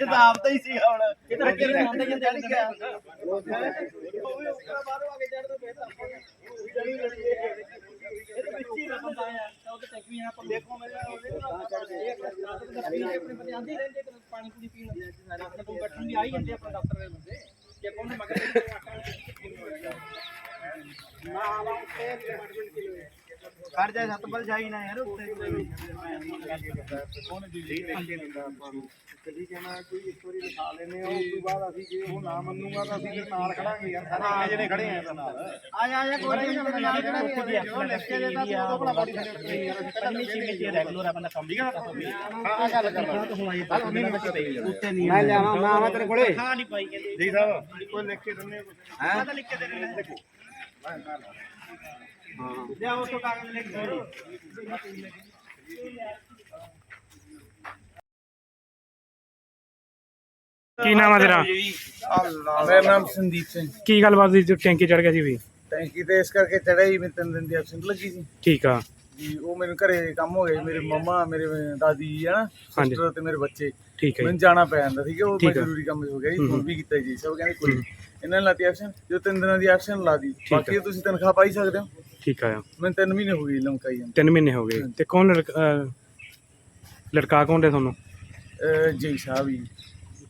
ਕਿਤਾਬ ਤਾਂ ਹੀ ਸੀ ਹੁਣ। ਕਿਤੇ ਕਿਤੇ ਆਉਂਦੇ ਜਾਂਦੇ ਚੜ ਗਿਆ ਪਾਣੀ ਪੂਰੀ ਪੀਣ ਡਾਕਟਰ ਕੋਲ ਬੈਠਣ ਵੀ ਆਈ ਜਾਂਦੇ ਆਪਣਾ ਡਾਕਟਰ ਦੇ ਬੰਦੇ। ਜੇ ਕੋਣ ਮਗਰ ਨਾ ਆਵਾ ਉੱਤੇ ਡਿਪਾਰਟਮੈਂਟ ਖੜ ਜਾ ਸਤਪਾਲ ਜਾਈ ਨਾ ਯਾਰ ਉੱਤੇ ਕੌਣ ਜੀ ਜੀ? ਕਦੀ ਕਹਿਣਾ ਕੋਈ ਇੱਕ ਵਾਰੀ ਲਿਖਾ ਲੈਨੇ ਉਸ ਤੋਂ ਬਾਅਦ ਅਸੀਂ ਜੇ ਉਹ ਨਾ ਮੰਨੂਗਾ ਤਾਂ ਅਸੀਂ ਫਿਰ ਨਾਲ ਖੜਾਂਗੇ ਯਾਰ ਸਾਰੇ ਜਿਹੜੇ ਖੜੇ ਆ ਤਾਂ ਨਾਲ। ਆ ਜਾ ਆ ਜਾ ਕੋਈ ਨਹੀਂ ਬੰਦਾ ਨਾਲ ਜਿਹੜਾ ਉੱਥੇ ਦੀ ਜੋ ਲਿਖ ਕੇ ਦੇਤਾ ਤੂੰ ਉਹਦਾ ਭਲਾ ਬੋਡੀ ਉੱਤੇ ਯਾਰ ਅਸੀਂ ਪਹਿਲਾਂ ਪੰਜਵੀਂ ਛੇਵੀਂ ਚ ਰੈਗੂਲਰ ਆ ਬੰਦਾ ਕੰਮ ਠੀਕ ਹੈ ਨਾ ਹਾਂ ਗੱਲ ਕਰ ਉੱਤੇ ਨਹੀਂ ਮੈਂ ਲਿਆਵਾਂ ਮੈਂ ਆਵਾਂ ਤੇਰੇ ਕੋਲੇ। ਹਾਂ ਨਹੀਂ ਪਾਈ ਕਹਿੰਦੇ। ਜੀ ਸਾਹਿਬ। ਕੋਈ ਲਿਖ ਕੇ ਦਿੰਨੇ ਕੁਝ ਮੈਂ ਤਾਂ ਲਿਖ ਕੇ ਦੇ ਰਿਹਾ ਲਿਆ ਕੀ ਨਾਮ ਆ ਤੇਰਾ? ਮੇਰਾ ਨਾਮ ਸੰਦੀਪ ਸਿੰਘ। ਕੀ ਗੱਲਬਾਤ ਸੀ? ਜੋ ਟੈਂਕੀ ਚੜ ਗਿਆ ਸੀ ਵੀ? ਟੈਂਕੀ ਤੇ ਇਸ ਕਰਕੇ ਚੜਿਆ ਹੀ ਮੈਂ ਤਿੰਨ ਦਿਨ ਦੀ ਐਬਸੈਂਟ ਲੱਗੀ ਸੀ। ਠੀਕ ਆ। ਜੀ ਉਹ ਮੈਨੂੰ ਘਰੇ ਕੰਮ ਹੋ ਗਏ ਮੇਰੇ ਮੰਮਾ ਮੇਰੇ ਦਾਦੀ ਜੀ ਹੈ ਨਾ ਹਾਂਜੀ। ਸਿਸਟਰ ਤੇ ਮੇਰੇ ਬੱਚੇ। ਠੀਕ ਹੈ ਮੈਨੂੰ ਜੀ। ਜਾਣਾ ਪੈ ਜਾਂਦਾ ਠੀਕ ਹੈ ਉਹ ਠੀਕ ਹੈ। ਜ਼ਰੂਰੀ ਕੰਮ ਹੋ ਗਿਆ ਜੀ। ਫੋਨ ਵੀ ਕੀਤਾ ਜੀ ਸਭ ਕਹਿੰਦੇ ਕੋਈ। ਇਹਨਾਂ ਨੇ ਲਾਤੀ ਐਬਸੈਂਟ ਜੋ ਤਿੰਨ ਦਿਨਾਂ ਦੀ ਐਬਸੈਂਟ ਲਾ ਦੀ ਹੈ। ਬਾਕੀ ਤੁਸੀਂ ਤਨਖਾਹ ਪਾਈ ਸਕਦੇ ਹੋ। ਠੀਕ ਆ ਮੈਨੂੰ ਤਿੰਨ ਮਹੀਨੇ ਹੋ ਗਏ ਲੰਕਾਈ ਜਾਂਦੇ। ਤਿੰਨ ਮਹੀਨੇ ਹੋ ਗਏ। ਤੇ ਕੌਣ ਲੜਕਾ ਅਹ, ਲੜਕਾ ਕੌਣ ਦੇ ਤੁਹਾਨੂੰ? ਅਹ ਜੀ ਸਾਹਿਬ ਜੀ।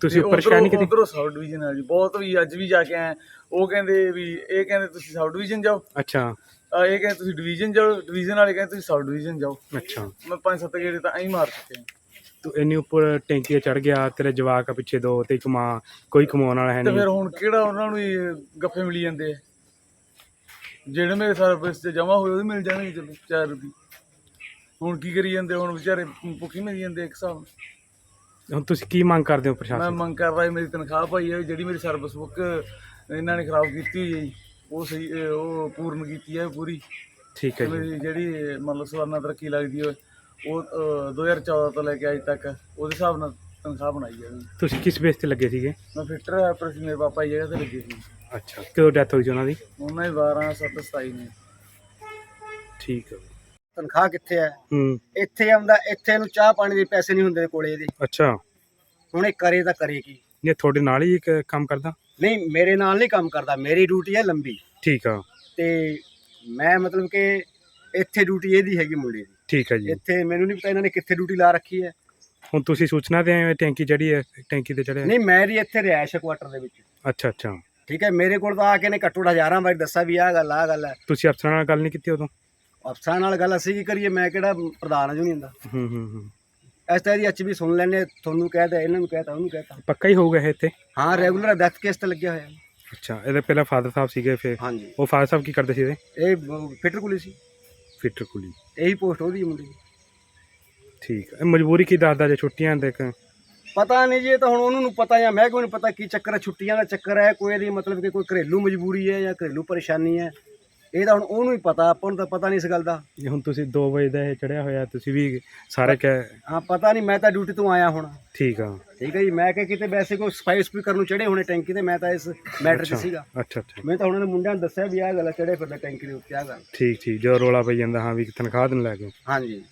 ਤੁਸੀਂ ਉੱਪਰ ਸ਼ਿਕਾਇਤ ਨਹੀਂ ਕੀਤੀ? ਉਧਰੋਂ ਸਾਊਥ ਡਿਵੀਜ਼ਨ ਆ ਜੀ। ਬਹੁਤ ਵੀ ਅੱਜ ਵੀ ਜਾ ਕੇ ਆਏ ਉਹ ਕਹਿੰਦੇ ਵੀ ਇਹ ਕਹਿੰਦੇ ਤੁਸੀਂ ਸਾਊਥ ਡਿਵੀਜ਼ਨ ਜਾਓ। ਅੱਛਾ। ਆ ਇਹ ਕਹਿੰਦੇ ਤੁਸੀਂ ਡਿਵੀਜ਼ਨ ਜਾਓ ਡਿਵੀਜ਼ਨ ਵਾਲੇ ਕਹਿੰਦੇ ਤੁਸੀਂ ਸਾਊਥ ਡਿਵੀਜ਼ਨ ਜਾਓ। ਅੱਛਾ। ਮੈਂ ਪੰਜ ਸੱਤ ਗੇੜੇ ਤਾਂ ਐਂ ਮਾਰ ਚੁੱਕੇ ਹਾਂ ਤੂੰ ਇੰਨੀ ਉੱਪਰ ਟੈਂਕੀ ਤੇ ਚੜ ਗਿਆ ਤੇਰੇ ਜਵਾਕ ਆ ਪਿੱਛੇ ਦੋ ਤੇ ਇੱਕ ਮਾਂ ਕੋਈ ਕਮਾਉਣ ਵਾਲਾ ਹੈ ਤੇ ਫਿਰ ਹੁਣ ਕਿਹੜਾ ਉਹਨਾਂ ਨੂੰ ਹੀ ਗੱਫੇ ਮਿਲੀ ਜਾਂਦੇ ਆ? ਜਿਹੜੇ ਮੇਰੇ ਸਰਵਿਸ ਤੇ ਜਮਾ ਹੋਏ ਉਹ ਵੀ ਮਿਲ ਜਾਣਗੇ ਚਲੋ ਚਾਰ ਰੁਪਏ ਹੁਣ ਕੀ ਕਰੀ ਜਾਂਦੇ ਹੁਣ ਵਿਚਾਰੇ ਭੁੱਖੀ ਮਿਲ ਜਾਂਦੇ ਇੱਕ ਹਿਸਾਬ ਨਾਲ। ਹੁਣ ਤੁਸੀਂ ਕੀ ਮੰਗ ਕਰਦੇ ਹੋ ਮੈਂ ਪ੍ਰਸ਼ਾਸਨ ਮੰਗ ਕਰ ਰਿਹਾ ਮੇਰੀ ਤਨਖਾਹ ਪਾਈ ਹੈ ਜਿਹੜੀ ਮੇਰੀ ਸਰਵਿਸ ਬੁੱਕ ਇਹਨਾਂ ਨੇ ਖਰਾਬ ਕੀਤੀ ਹੋਈ ਹੈ ਜੀ, ਉਹ ਸਹੀ ਅਹ ਉਹ ਪੂਰਨ ਕੀਤੀ ਹੈ ਪੂਰੀ। ਠੀਕ ਹੈ ਜੀ। ਮੇਰੀ ਜਿਹੜੀ ਮੰਨ ਲਓ ਸਵਾਨਾ ਤਰੱਕੀ ਲੱਗਦੀ ਹੋਏ ਉਹ ਅਹ, 2014 ਤੋਂ ਲੈ ਕੇ ਅੱਜ ਤੱਕ ਉਹਦੇ ਹਿਸਾਬ ਨਾਲ ਤਨਖਾਹ ਬਣਾਈ ਹੈ। ਤੁਸੀਂ ਕਿਸ ਬੇਸ ਤੇ ਲੱਗੇ ਸੀਗੇ? ਮੈਂ ਫਿੱਟਰ ਹੈ ਪਰ ਮੇਰੇ ਪਾਪਾ ਦੀ ਜਗ੍ਹਾ ਤੇ ਲੱਗੇ ਸੀ। ਅੱਛਾ ਕਦੋਂ ਡੈਥ ਹੋਈ ਸੀ ਉਹਨਾਂ ਦੀ? ਉਹਨਾਂ ਦੀ 12 7 27 ਨੇ। ਠੀਕ ਆ ਤਨਖਾਹ ਕਿੱਥੇ ਹੈ? ਹੂੰ। ਇੱਥੇ ਆਉਂਦਾ ਇੱਥੇ ਨੂੰ ਚਾਹ ਪਾਣੀ ਦੇ ਪੈਸੇ ਨਹੀਂ ਹੁੰਦੇ ਕੋਲੇ ਇਹਦੇ। ਅੱਛਾ। ਹੁਣ ਇਹ ਕਰੇ ਤਾਂ ਕਰੇ ਕੀ? ਇਹ ਤੁਹਾਡੇ ਨਾਲ ਹੀ ਇੱਕ ਕੰਮ ਕਰਦਾ। ਨਹੀਂ ਮੇਰੇ ਨਾਲ ਨਹੀਂ ਕੰਮ ਕਰਦਾ ਮੇਰੀ ਡਿਊਟੀ ਹੈ ਲੰਬੀ। ਠੀਕ ਆ। ਤੇ ਮੈਂ ਮਤਲਬ ਕਿ ਇੱਥੇ ਡਿਊਟੀ ਇਹਦੀ ਹੈਗੀ ਮੁੰਡੇ ਦੀ। ਠੀਕ ਹੈ ਜੀ। ਇੱਥੇ ਮੈਨੂੰ ਨਹੀਂ ਪਤਾ ਇਹਨਾਂ ਨੇ ਕਿੱਥੇ ਡਿਊਟੀ ਲਾ ਰੱਖੀ ਹੈ। ਹੁਣ ਤੁਸੀਂ ਸੂਚਨਾ ਤੇ ਆਏ ਹੋ ਟੈਂਕੀ ਚੜੀ ਹੈ ਟੈਂਕੀ ਤੇ ਚੜਿਆ ਨਹੀਂ ਮੇਰੀ ਇੱਥੇ ਰਿਹਾਇਸ਼ ਕੁਆਟਰ ਦੇ ਵਿੱਚ। ਅੱਛਾ ਅੱਛਾ। ਠੀਕ ਹੈ ਮੇਰੇ ਕੋਲ ਤਾਂ ਆ ਕੇ ਨੇ ਘੱਟੋ ਹਜ਼ਾਰਾਂ ਵਾਰੀ ਦੱਸਿਆ ਵੀ ਆਹ ਗੱਲ ਆਹ ਗੱਲ ਹੈ। ਤੁਸੀਂ ਅਫਸਰਾਂ ਨਾਲ ਗੱਲ ਨਹੀਂ ਕੀਤੀ ਉਦੋਂ? ਅਫਸਰਾਂ ਨਾਲ ਗੱਲ ਅਸੀਂ ਕੀ ਕਰੀਏ? ਮੈਂ ਕਿਹੜਾ ਪ੍ਰਧਾਨ ਯੂਨੀਅਨ ਦਾ। ਹੂੰ ਹੂੰ ਹੂੰ। ਇਸ ਤਰ੍ਹਾਂ ਦੀ ਐਚ ਵੀ ਸੁਣ ਲੈਣੇ ਤੁਹਾਨੂੰ ਕਹਿਤਾ ਇਹਨਾਂ ਨੂੰ ਕਹਿਤਾ ਉਹਨੂੰ ਕਹਿਤਾ ਪੱਕਾ ਹੀ ਹੋਊਗਾ ਇਹ ਇੱਥੇ? ਹਾਂ ਰੈਗੂਲਰ ਡੈਥ ਕੇਸ ਤੇ ਲੱਗਿਆ ਹੋਇਆ। ਅੱਛਾ ਇਹਦੇ ਪਹਿਲਾਂ ਫਾਦਰ ਸਾਹਿਬ ਸੀਗੇ ਫਿਰ? ਹਾਂਜੀ। ਉਹ ਫਾਦਰ ਸਾਹਿਬ ਕੀ ਕਰਦੇ ਸੀ ਇਹਦੇ? ਇਹ ਫਿਟਰ ਕੁਲੀ ਸੀ। ਫਿੱਟਰ ਕੁਲੀ। ਇਹੀ ਪੋਸਟ ਉਹਦੀ ਮੁੰਡੇ ਦੀ। ਠੀਕ ਹੈ ਮਜਬੂਰੀ ਕੀ ਦੱਸਦਾ ਜੇ ਛੁੱਟੀਆਂ ਦੇਖ ਪਤਾ ਨਹੀਂ ਜੀ ਇਹ ਤਾਂ ਹੁਣ ਉਹਨਾਂ ਨੂੰ ਪਤਾ ਜਾਂ ਮੈਂ ਨਹੀਂ ਪਤਾ ਕੀ ਚੱਕਰ ਹੈ ਛੁੱਟੀਆਂ ਦਾ ਚੱਕਰ ਹੈ ਕੋਈ ਇਹਦੀ ਮਤਲਬ ਕਿ ਕੋਈ ਘਰੇਲੂ ਮਜਬੂਰੀ ਹੈ ਜਾਂ ਘਰੇਲੂ ਪਰੇਸ਼ਾਨੀ ਹੈ। ਇਹ ਤਾਂ ਹੁਣ ਉਹਨੂੰ ਹੀ ਪਤਾ ਆਪਾਂ ਨੂੰ ਤਾਂ ਪਤਾ ਨਹੀਂ ਇਸ ਗੱਲ ਦਾ। ਇਹ ਹੁਣ ਤੁਸੀਂ 2 ਵਜੇ ਦਾ ਇਹ ਚੜਿਆ ਹੋਇਆ ਤੁਸੀਂ ਵੀ ਸਾਰੇ ਕਹਿ ਹਾਂ ਪਤਾ ਨਹੀਂ ਮੈਂ ਤਾਂ ਡਿਊਟੀ ਤੋਂ ਆਇਆ ਹੁਣ। ਠੀਕ ਆ। ਠੀਕ ਹੈ ਜੀ ਮੈਂ ਕਿ ਕਿਤੇ ਵੈਸੇ ਕੋਈ ਸਫ਼ਾਈ ਸਪੀਕਰ ਨੂੰ ਚੜੇ ਹੋਣੇ ਟੈਂਕੀ ਤੇ ਮੈਂ ਤਾਂ ਇਸ ਮੈਟਰ 'ਚ ਸੀਗਾ। ਅੱਛਾ ਅੱਛਾ। ਮੈਂ ਤਾਂ ਉਹਨਾਂ ਨੇ ਮੁੰਡਿਆਂ ਨੂੰ ਦੱਸਿਆ ਵੀ ਆਹ ਗੱਲ ਚੜੇ ਫਿਰਦਾ ਟੈਂਕੀ ਦੇ ਉੱਤੇ ਆਹ ਗੱਲ। ਠੀਕ ਠੀਕ ਜੋ ਰੋਲਾ ਪਈ ਜਾਂਦਾ ਹਾਂ ਵੀ ਤਨਖਾਹ ਦੇਣ ਲੈ ਕੇ ਹਾਂਜੀ।